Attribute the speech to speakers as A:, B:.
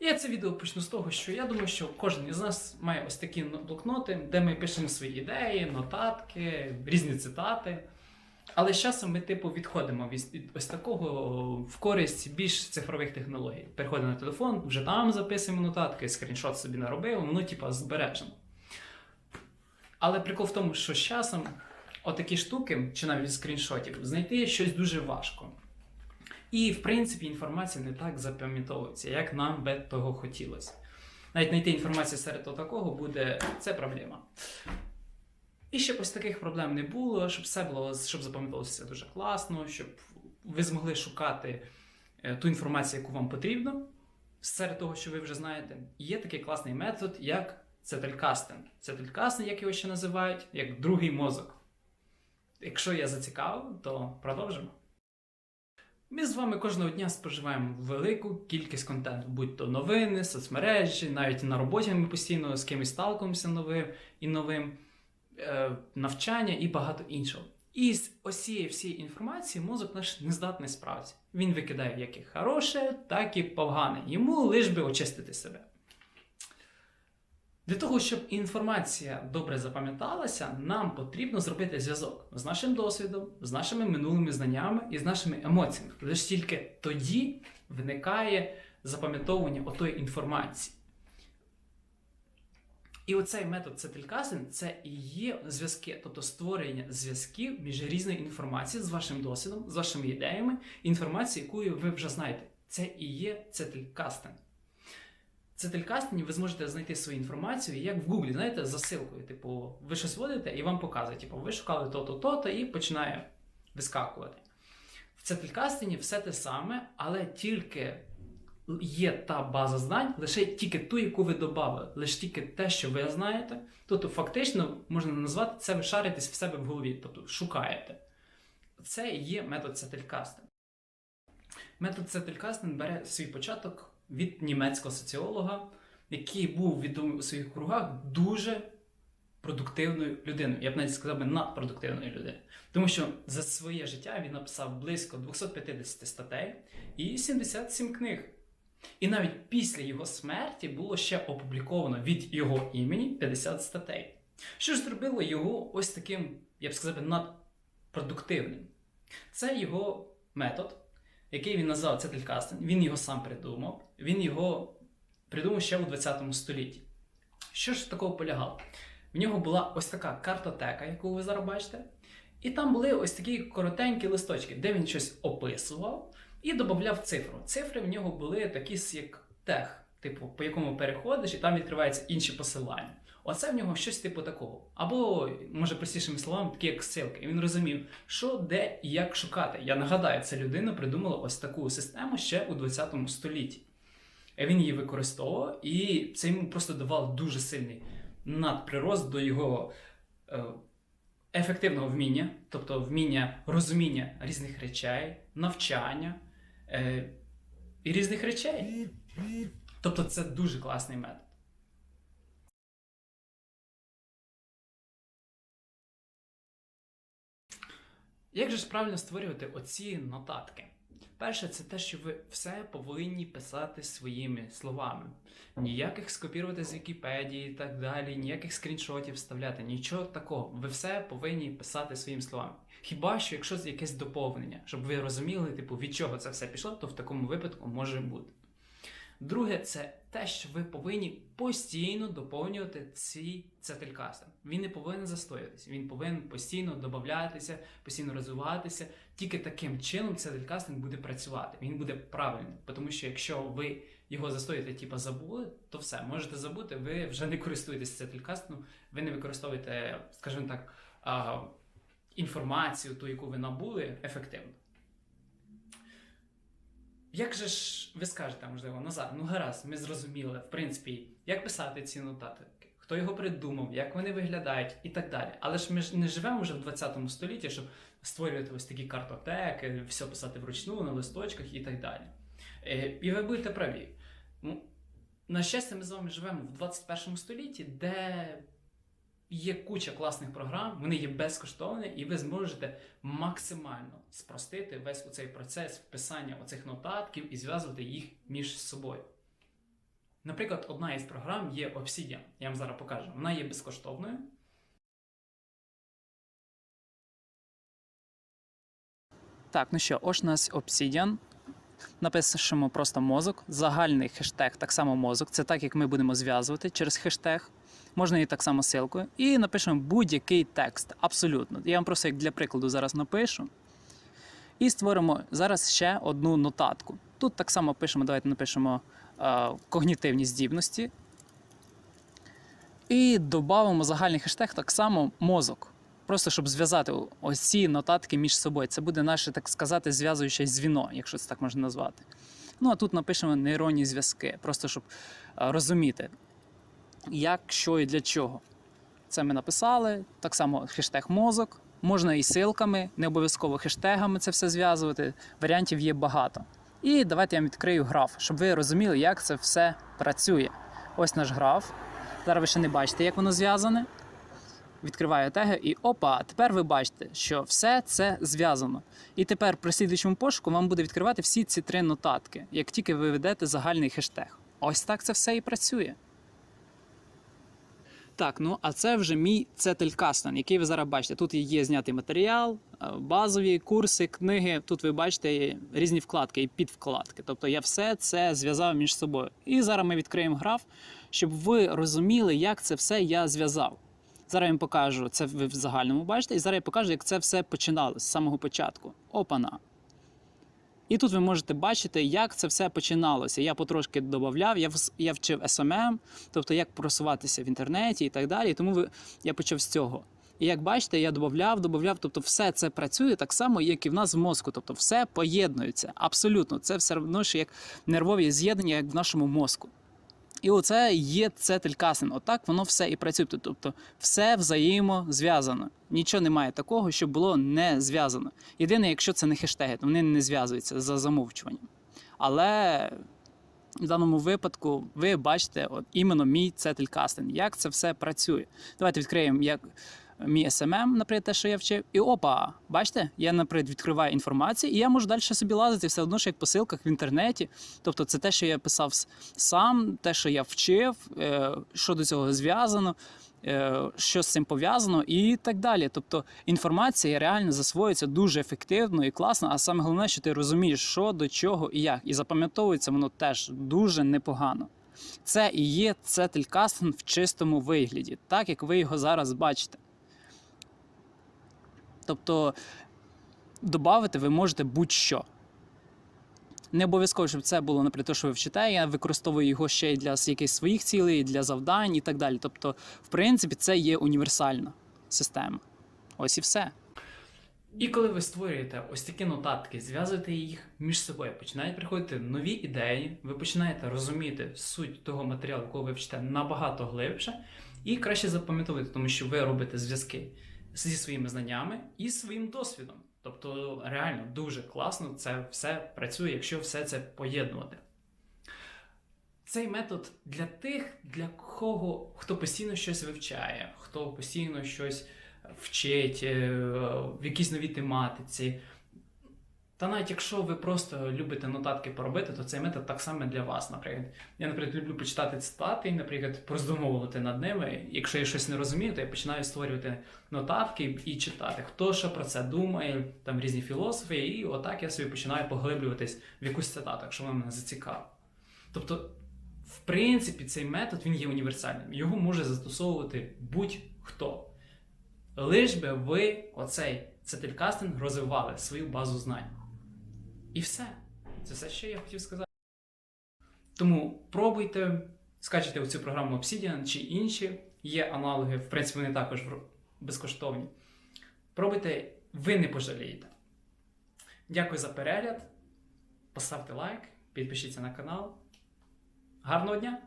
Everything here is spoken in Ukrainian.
A: Я це відео почну з того, що я думаю, що кожен із нас має ось такі блокноти, де ми пишемо свої ідеї, нотатки, різні цитати. Але з часом ми, типу, відходимо від ось такого в користь більш цифрових технологій. Переходимо на телефон, вже там записуємо нотатки, скріншот собі наробив, воно, типу, збережемо. Але прикол в тому, що з часом отакі штуки, чи навіть скріншотів, знайти щось дуже важко. І, в принципі, інформація не так запам'ятовується, як нам би того хотілося. Навіть знайти інформацію серед такого буде це проблема. І щоб ось таких проблем не було, щоб все було, щоб запам'ятовувалося дуже класно, щоб ви змогли шукати е, ту інформацію, яку вам потрібно, серед того, що ви вже знаєте. Є такий класний метод, як цетелькастинг. Цетелькастинг, як його ще називають, як другий мозок. Якщо я зацікавив, то продовжимо. Ми з вами кожного дня споживаємо велику кількість контенту, будь то новини, соцмережі, навіть на роботі ми постійно з кимось сталкуємося новим і новим, е, навчання і багато іншого. І з осієї всієї інформації мозок наш не здатний справді. Він викидає як і хороше, так і погане. Йому лиш би очистити себе. Для того, щоб інформація добре запам'яталася, нам потрібно зробити зв'язок з нашим досвідом, з нашими минулими знаннями і з нашими емоціями. Лише тільки тоді виникає запам'ятовування отої інформації. І оцей метод цетелькастинг це і є зв'язки, тобто створення зв'язків між різною інформацією з вашим досвідом, з вашими ідеями, інформацією, яку ви вже знаєте. Це і є цетелькастинг. Це телькастині ви зможете знайти свою інформацію, як в Гуглі, знаєте, за ссылкою. Типу, ви щось вводите і вам показує, типу, ви шукали то-то, то-то, і починає вискакувати. В цетелькастині все те саме, але тільки є та база знань, лише тільки ту, яку ви додали, лише тільки те, що ви знаєте. Тобто, фактично, можна назвати це ви шаритесь в себе в голові, тобто шукаєте. Це є метод цетелькастинг. Метод цетелькастинг бере свій початок від німецького соціолога, який був відомий у своїх кругах дуже продуктивною людиною. Я б навіть сказав би надпродуктивною людиною. Тому що за своє життя він написав близько 250 статей і 77 книг. І навіть після його смерті було ще опубліковано від його імені 50 статей. Що ж зробило його ось таким, я б сказав, надпродуктивним? Це його метод, який він назвав цетелькастинг. Він його сам придумав. Він його придумав ще у 20 столітті. Що ж такого полягало? В нього була ось така картотека, яку ви зараз бачите. І там були ось такі коротенькі листочки, де він щось описував і додавав цифру. Цифри в нього були такі, як тех, типу, по якому переходиш, і там відкриваються інші посилання. Оце в нього щось типу такого. Або, може, простішими словами, такі як ссылки. І він розумів, що, де і як шукати. Я нагадаю, ця людина придумала ось таку систему ще у 20 столітті. Він її використовував, і це йому просто давав дуже сильний надприрост до його е, ефективного вміння, тобто вміння розуміння різних речей, навчання е, і різних речей. Тобто це дуже класний метод. Як же ж правильно створювати оці нотатки? Перше, це те, що ви все повинні писати своїми словами. Ніяких скопірувати з Вікіпедії і так далі, ніяких скріншотів вставляти, нічого такого. Ви все повинні писати своїми словами. Хіба що, якщо це якесь доповнення, щоб ви розуміли, типу, від чого це все пішло, то в такому випадку може бути. Друге, це те, що ви повинні постійно доповнювати ці цетелькасти. Він не повинен застоятися, він повинен постійно додатися, постійно розвиватися. Тільки таким чином цетелькастинг буде працювати. Він буде правильним. Тому що якщо ви його застоїте, типу забули, то все, можете забути, ви вже не користуєтесь цетелькастингом, ви не використовуєте, скажімо так, інформацію, ту, яку ви набули, ефективно. Як же ж ви скажете, можливо, назад? Ну гаразд, ми зрозуміли, в принципі, як писати ці нотатки, хто його придумав, як вони виглядають і так далі. Але ж ми ж не живемо вже в 20 столітті, щоб створювати ось такі картотеки, все писати вручну на листочках і так далі. Е, І ви будете праві. Ну, на щастя, ми з вами живемо в 21 столітті, де є куча класних програм, вони є безкоштовні, і ви зможете максимально спростити весь цей процес писання оцих нотатків і зв'язувати їх між собою. Наприклад, одна із програм є Obsidian. Я вам зараз покажу. Вона є безкоштовною. Так, ну що, ось у нас Obsidian. Напишемо просто мозок, загальний хештег, так само мозок. Це так, як ми будемо зв'язувати через хештег. Можна і так само силкою. І напишемо будь-який текст. Абсолютно. Я вам просто як для прикладу зараз напишу. І створимо зараз ще одну нотатку. Тут так само пишемо, давайте напишемо е, когнітивні здібності. І додамо загальний хештег так само мозок. Просто щоб зв'язати ось ці нотатки між собою. Це буде наше, так сказати, зв'язуюче звіно, якщо це так можна назвати. Ну а тут напишемо нейронні зв'язки, просто щоб е, розуміти, як, що і для чого. Це ми написали. Так само хештег мозок. Можна і силками, не обов'язково хештегами це все зв'язувати. Варіантів є багато. І давайте я вам відкрию граф, щоб ви розуміли, як це все працює. Ось наш граф. Зараз ви ще не бачите, як воно зв'язане. Відкриваю теги і опа, тепер ви бачите, що все це зв'язано. І тепер при слідуючому пошуку вам буде відкривати всі ці три нотатки, як тільки ви ведете загальний хештег. Ось так це все і працює. Так, ну а це вже мій Цетелькастен, який ви зараз бачите. Тут є знятий матеріал, е, базові курси, книги. Тут ви бачите різні вкладки і підвкладки. Тобто я все це зв'язав між собою. І зараз ми відкриємо граф, щоб ви розуміли, як це все я зв'язав. Зараз я вам покажу, це ви в загальному бачите, і зараз я покажу, як це все починалося з самого початку. Опана. І тут ви можете бачити, як це все починалося. Я потрошки додавав, я, я вчив SMM, тобто як просуватися в інтернеті і так далі. Тому ви, я почав з цього. І як бачите, я додавав, додавав, тобто все це працює так само, як і в нас в мозку. Тобто все поєднується. Абсолютно. Це все одно, що як нервові з'єднання, як в нашому мозку. І оце є цетелькасен. Отак воно все і працює. Тобто все взаємозв'язано. Нічого немає такого, що було не зв'язано. Єдине, якщо це не хештеги, то вони не зв'язуються за замовчуванням. Але в даному випадку ви бачите от іменно мій цетелькастен, як це все працює. Давайте відкриємо як мій SMM, наприклад, те, що я вчив. І опа, бачите, я, наприклад, відкриваю інформацію, і я можу далі собі лазити все одно, що як по ссылках в інтернеті. Тобто, це те, що я писав сам, те, що я вчив, е, що до цього зв'язано, е, що з цим пов'язано, і так далі. Тобто інформація реально засвоюється дуже ефективно і класно. А саме головне, що ти розумієш, що до чого і як. І запам'ятовується воно теж дуже непогано. Це і є цетелькастинг в чистому вигляді, так як ви його зараз бачите. Тобто додати ви можете будь-що. Не обов'язково, щоб це було, наприклад, те, що ви вчите, я використовую його ще й для якихось своїх цілей, для завдань і так далі. Тобто, в принципі, це є універсальна система. Ось і все. І коли ви створюєте ось такі нотатки, зв'язуєте їх між собою, починають приходити нові ідеї, ви починаєте розуміти суть того матеріалу, якого ви вчите набагато глибше, і краще запам'ятовувати, тому що ви робите зв'язки зі своїми знаннями і своїм досвідом. Тобто, реально дуже класно це все працює, якщо все це поєднувати. Цей метод для тих, для кого хто постійно щось вивчає, хто постійно щось вчить е, в якійсь новій тематиці. Та навіть якщо ви просто любите нотатки поробити, то цей метод так само для вас, наприклад. Я, наприклад, люблю почитати цитати і, наприклад, роздумовувати над ними. Якщо я щось не розумію, то я починаю створювати нотатки і читати. Хто що про це думає, там різні філософи, і отак я собі починаю поглиблюватись в якусь цитату, якщо вона мене зацікавить. Тобто, в принципі, цей метод він є універсальним. Його може застосовувати будь-хто. Лиш би ви оцей цетелькастинг розвивали свою базу знань. І все. Це все, що я хотів сказати. Тому пробуйте, скачайте цю програму Obsidian чи інші. Є аналоги, в принципі, вони також безкоштовні. Пробуйте, ви не пожалієте. Дякую за перегляд. Поставте лайк, підпишіться на канал. Гарного дня!